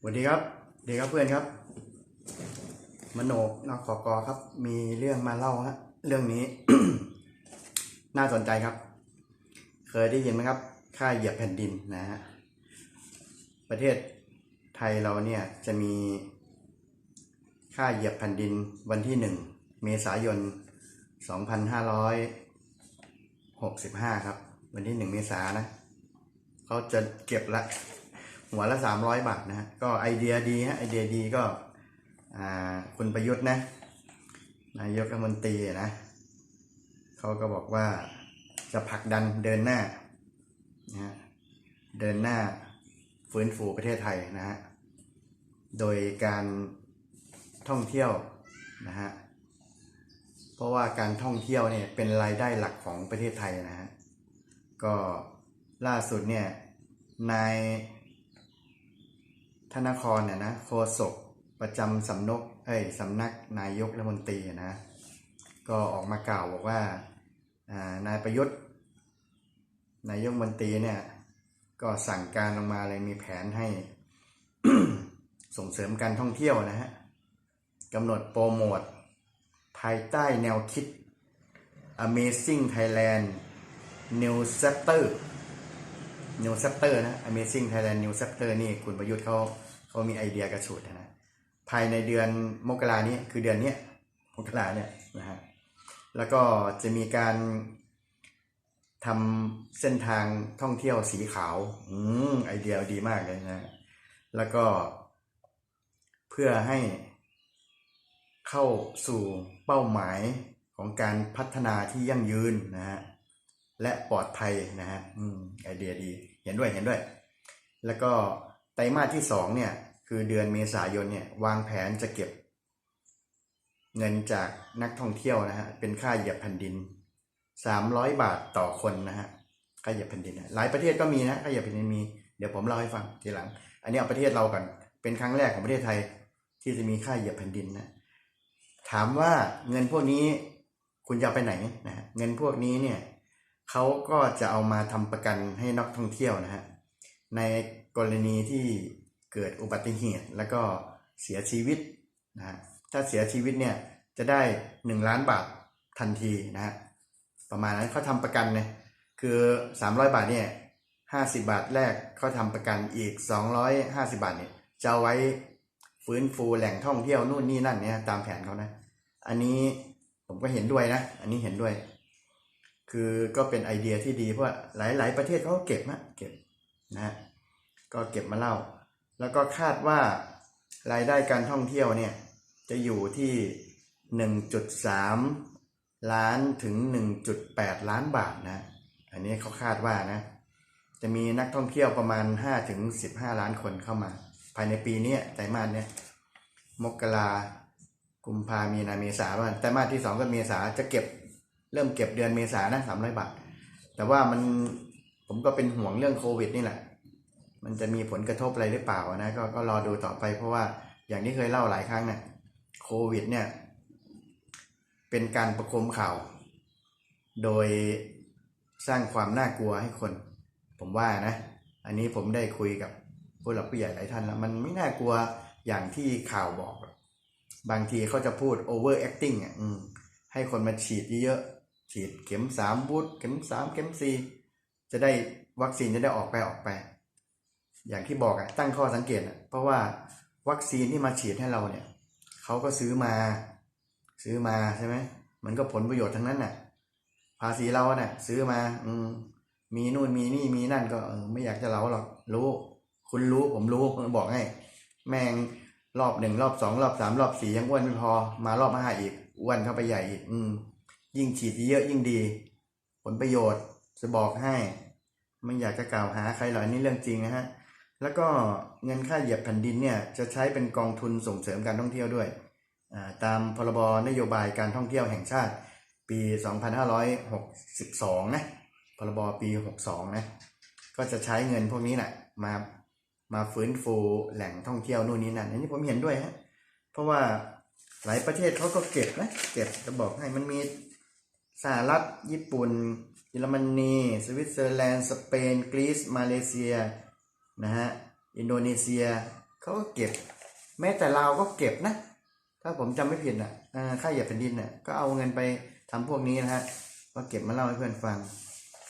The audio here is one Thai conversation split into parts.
สวัสดีครับสวัสดีครับเพื่อนครับมโนกนขอกอครับ มีเรื่องมาเล่าฮะเรื่องนี้ น่าสนใจครับ เคยได้ยินไหมครับค่าเหยียบแผ่นดินนะฮะประเทศไทยเราเนี่ยจะมีค่าเหยียบแผ่นดินวันที่หนึ่งเมษายน 2565 ครับ วันที่หนึ่งเมษายนนะเขาจะเก็บละ หัวละสามร้อยบาทนะฮะก็ไอเดียดีฮะไอเดียดีก็คุณประยุทธ์นะนายกรัฐมนตรีนะเขาก็บอกว่าจะผลักดันเดินหน้านะฮะเดินหน้าฟื้นฟูประเทศไทยนะฮะโดยการท่องเที่ยวนะฮะเพราะว่าการท่องเที่ยวเนี่ยเป็นรายได้หลักของประเทศไทยนะฮะก็ล่าสุดเนี่ยนาย ธนครเนี่ยนะโฆษกประจำสำนกเอ้ยสำนักนายกรัฐมนตรีนะก็ออกมากล่าวบอกว่าานายประยุทธ์นายกรัฐมนตรีเนี่ยก็สั่งการลงมาเลยมีแผนให้ส่งเสริมการท่องเที่ยวนะฮะกำหนดโปรโมท ภายใต้แนวคิด Amazing Thailand New Chapter New Chapter นะ Amazing Thailand New Chapter นี่คุณประยุทธ์เขาเขามีไอเดียกระฉุดนะ ภายในเดือนมกรานี้คือเดือนเนี้ยมกราเนี่ยนะฮะ แล้วก็จะมีการทำเส้นทางท่องเที่ยวสีขาว อืมไอเดียดีมากเลยนะ แล้วก็เพื่อให้เข้าสู่เป้าหมายของการพัฒนาที่ยั่งยืนนะฮะ และปลอดภัยนะฮะ อืม ไอเดียดี เห็นด้วยเห็นด้วย แล้วก็ไตรมาสที่สองเนี่ยคือเดือนเมษายนเนี่ยวางแผนจะเก็บ เงินจากนักท่องเที่ยวนะฮะเป็นค่าเหยียบแผ่นดินสามร้อยบาทต่อคนนะฮะค่าเหยียบแผ่นดินนะหลายประเทศก็มีนะค่าเหยียบแผ่นดินมีเดี๋ยวผมเล่าให้ฟังทีหลัง อันนี้เอาประเทศเราก่อนเป็นครั้งแรกของประเทศไทยที่จะมีค่าเหยียบแผ่นดินนะถามว่าเงินพวกนี้คุณจะไปไหนนะเงินพวกนี้เนี่ย เขาก็จะเอามาทำประกันให้นักท่องเที่ยวนะฮะในกรณีที่เกิดอุบัติเหตุแล้วก็เสียชีวิตนะฮะถ้าเสียชีวิตเนี่ยจะได้หนึ่งล้านบาททันทีนะฮะประมาณนั้นเขาทำประกันเนี่ยคือสามร้อยบาทเนี่ยห้าสิบาทแรกเขาทำประกันอีกสองร้อยห้าสิบาทเนี่ยจะเอาไว้ฟื้นฟูแหล่งท่องเที่ยวนู่นนี่นั่นเนี่ยตามแผนเขานะ อันนี้ผมก็เห็นด้วยนะ อันนี้เห็นด้วย คือก็เป็นไอเดียที่ดีเพราะว่าหลาย ๆ ประเทศเขาก็เก็บนะเก็บนะก็เก็บมาเล่า แล้วก็คาดว่ารายได้การท่องเที่ยวเนี่ยจะอยู่ที่หนึ่งจุดสามล้านถึงหนึ่งจุดแปดล้านบาทนะ อันนี้เขาคาดว่านะ จะมีนักท่องเที่ยวประมาณห้าถึงสิบห้าล้านคนเข้ามา ภายในปีนี้ไตรมาสเนี่ยมกรากุมภามีนาเมษาว่าไตรมาสที่สองก็เมษาจะเก็บ เริ่มเก็บเดือนเมษานะสามร้อยบาท แต่ว่ามันผมก็เป็นห่วงเรื่องโควิดนี่แหละ มันจะมีผลกระทบอะไรหรือเปล่านะก็ก็รอดูต่อไปเพราะว่าอย่างที่เคยเล่าหลายครั้งเนี่ยโควิด เนี่ย เป็นการประคมข่าว โดยสร้างความน่ากลัวให้คน ผมว่านะ อันนี้ผมได้คุยกับผู้หลักผู้ใหญ่หลายท่านแล้วมันไม่น่ากลัวอย่างที่ข่าวบอก บางทีเขาจะพูด over acting อะให้คนมาฉีดเยอะ ฉีดเข็มสามบูสเข็มสามเข็มสี่จะได้วัคซีนจะได้ออกไปออกไป อย่างที่บอกอะตั้งข้อสังเกตอะเพราะว่าวัคซีนที่มาฉีดให้เราเนี่ยเขาก็ซื้อมา ซื้อมาใช่ไหมมันก็ผลประโยชน์ทั้งนั้นน่ะ ภาษีเราเน่ะซื้อมา อืมมีนู่นมีนี่มีนั่นก็ไม่อยากจะเล่าหรอกรู้ คุณรู้ผมรู้ผมบอกให้แม่งรอบหนึ่งรอบสองรอบสามรอบสี่ยังอ้วนไม่พอ มารอบห้าอีกอ้วนเข้าไปใหญ่อีก อืม ยิ่งฉีดเยอะยิ่งดี ผลประโยชน์จะบอกให้ ไม่อยากจะกล่าวหาใครหรอกนนี้เรื่องจริงนะฮะแล้วก็เงินค่าเหยียบแผ่นดินเนี่ยจะใช้เป็นกองทุนส่งเสริมการท่องเที่ยวด้วยอ่าตามพรบนโยบายการท่องเที่ยวแห่งชาติปี 2562 นะพรบปี 62 นะ ก็จะใช้เงินพวกนี้แหละมามาฟื้นฟูแหล่งท่องเที่ยวนู่นนี่นั่นอันนี้ผมเห็นด้วยฮะเพราะว่าหลายประเทศเขาก็เก็บนะเก็บจะบอกให้มันมี สหรัฐ ญี่ปุ่น เยอรมนี สวิตเซอร์แลนด์ สเปน กรีซ มาเลเซีย นะฮะ อินโดนีเซีย เขาก็เก็บ แม้แต่เราก็เก็บนะ ถ้าผมจำไม่ผิดอะอ่าค่าเหยียบแผ่นดินน่ะ ก็เอาเงินไปทำพวกนี้นะฮะก็เก็บมาเล่าให้เพื่อนฟัง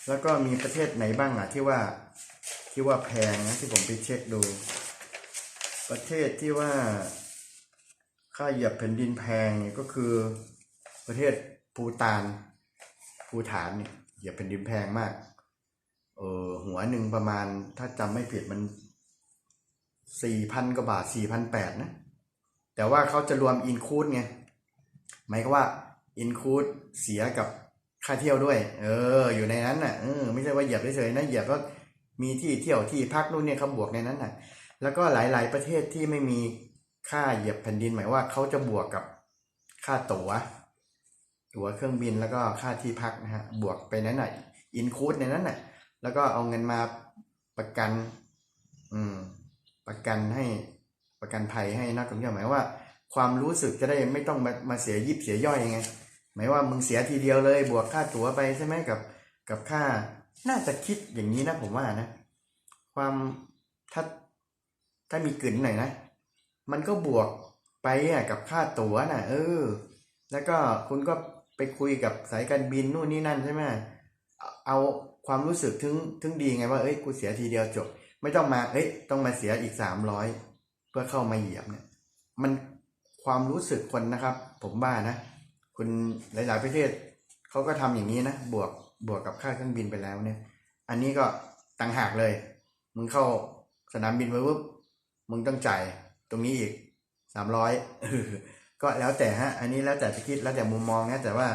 แล้วก็มีประเทศไหนบ้างอะที่ว่า ที่ว่าแพงนะที่ผมไปเช็คดู ประเทศที่ว่าค่าเหยียบแผ่นดินแพงเนี่ยก็คือประเทศภูตาน ภูฐานเนี่ยเหยียบแผ่นดินแพงมาก เออหัวหนึ่งประมาณถ้าจำไม่ผิดมันสี่พันกว่าบาทสี่พันแปดนะ แต่ว่าเขาจะรวมอินคูดไงหมายก็ว่าอินคูดเสียกับค่าเที่ยวด้วย เออ อยู่ในนั้นน่ะเออไม่ใช่ว่าเหยียบเฉยๆนะเหยียบก็มีที่เที่ยวที่พักนู่นเนี่ยเขาบวกในนั้นน่ะ แล้วก็หลาย ๆ ประเทศที่ไม่มีค่าเหยียบแผ่นดินหมายว่าเขาจะบวกกับค่าตั๋ว ตั๋วเครื่องบินแล้วก็ค่าที่พักนะฮะบวกไปนั้นน่ะอินคูดในนั้นน่ะ แล้วก็เอาเงินมาประกัน อืม ประกันให้ประกันภัยให้นักท่องเที่ยวหมายว่า ความรู้สึกจะได้ไม่ต้องมามาเสียยิบเสียย่อยยังไงหมายว่ามึงเสียทีเดียวเลย บวกค่าตั๋วไปใช่ไหมกับ กับค่า น่าจะคิดอย่างนี้นะผมว่านะ ความถ้าถ้ามีกลิ่นหน่อยนะ มันก็บวกไปอะกับค่าตั๋วน่ะ เออ แล้วก็คุณก็ ไปคุยกับสายการบินนู่นนี่นั่นใช่ไหมเอาความรู้สึกถึงถึงดีไงว่าเอ้ยกูเสียทีเดียวจบ ไม่ต้องมาเอ้ยต้องมาเสียอีกสามร้อยเพื่อเข้ามาเหยียบเนี่ย มันความรู้สึกคนนะครับ ผมว่านะคุณหลาย ๆ ประเทศเขาก็ทำอย่างนี้นะบวกบวกกับค่าเครื่องบินไปแล้วเนี่ย อันนี้ก็ต่างหากเลย มึงเข้าสนามบินไปปุ๊บมึงต้องจ่ายตรงนี้อีกสามร้อย ก็แล้วแต่ฮะ อันนี้แล้วแต่จะคิดแล้วแต่มุมมองนะแต่ว่า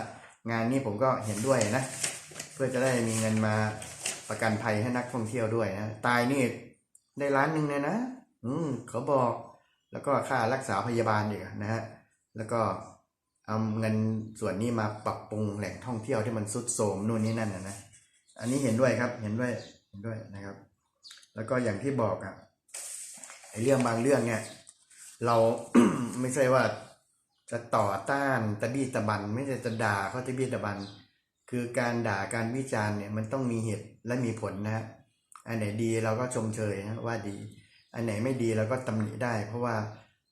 งานนี้ผมก็เห็นด้วยนะ เพื่อจะได้มีเงินมาประกันภัยให้นักท่องเที่ยวด้วยนะตายนี่ได้ล้านหนึ่งเลยนะ อืมเขาบอก แล้วก็ค่ารักษาพยาบาลอีกนะฮะแล้วก็เอาเงินส่วนนี้มาปรับปรุงแหล่งท่องเที่ยวที่มันสุดโทรมนู่นนี่นั่นนะนะอันนี้เห็นด้วยครับ เห็นด้วยเห็นด้วยนะครับ แล้วก็อย่างที่บอกอะไอเรื่องบางเรื่องเนี่ย เราไม่ใช่ว่า จะต่อต้านตะบี้ตะบัน ไม่ใช่จะด่าเขาตะบี้ตะบัน คือการด่าการวิจารณ์เนี่ยมันต้องมีเหตุและมีผลนะฮะอันไหนดีเราก็ชมเชยนะว่าดี อันไหนไม่ดีเราก็ตำหนิได้ เพราะว่า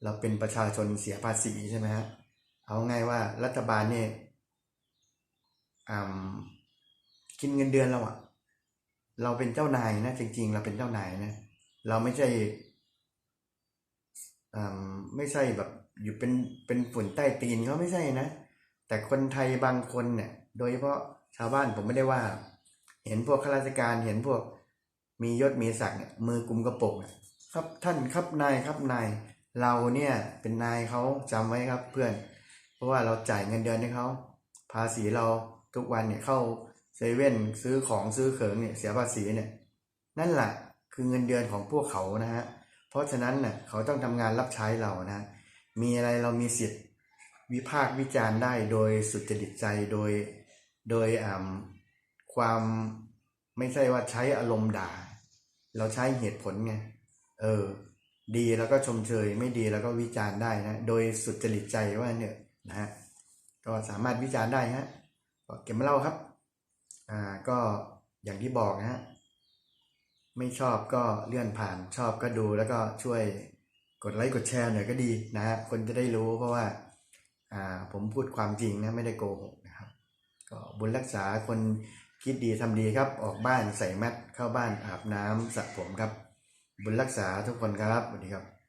เราเป็นประชาชนเสียภาษีใช่ไหมฮะเอาง่ายว่ารัฐบาลเนี่ยอ่ากินเงินเดือนเราอะเราเป็นเจ้านายนะ จริง ๆ เราเป็นเจ้านายนะ เราไม่ใช่อ่าไม่ใช่แบบ อยู่เป็นเป็นฝุ่นใต้ตีนเขาไม่ใช่นะ แต่คนไทยบางคนเนี่ยโดยเฉพาะชาวบ้านผมไม่ได้ว่า เห็นพวกข้าราชการเห็นพวกมียศมีศักดิ์เนี่ยมือกุมกระปกเนี่ยครับท่านครับนายครับนายเราเนี่ยเป็นนายเขาจำไว้ครับเพื่อน เพราะว่าเราจ่ายเงินเดือนให้เขาภาษีเราทุกวันเนี่ยเข้าเซเว่นซื้อของซื้อเขิงเนี่ยเสียภาษีเนี่ยนั่นแหละคือเงินเดือนของพวกเขานะฮะเพราะฉะนั้นเน่ะเขาต้องทำงานรับใช้เรานะ มีอะไรเรามีสิทธิ์วิพากษ์วิจารณ์ได้โดยสุจริตใจโดยโดยอ่าความไม่ใช่ว่าใช้อารมณ์ด่า เราใช้เหตุผลไงเออ ดีแล้วก็ชมเชย ไม่ดีแล้วก็วิจารณ์ได้นะโดยสุจริตใจว่าเนี่ยนะฮะก็สามารถวิจารณ์ได้ฮะก็เก็บมาเล่าครับ อ่าก็อย่างที่บอกนะฮะไม่ชอบก็เลื่อนผ่านชอบก็ดูแล้วก็ช่วย กดไลค์กดแชร์หน่อยก็ดีนะฮะคนจะได้รู้เพราะว่าอ่าผมพูดความจริงนะไม่ได้โกหกนะครับ ก็บุญรักษาคนคิดดีทำดีครับ ออกบ้านใส่แมสเข้าบ้านอาบน้ำสระผมครับ บุญรักษาทุกคนครับสวัสดีครับ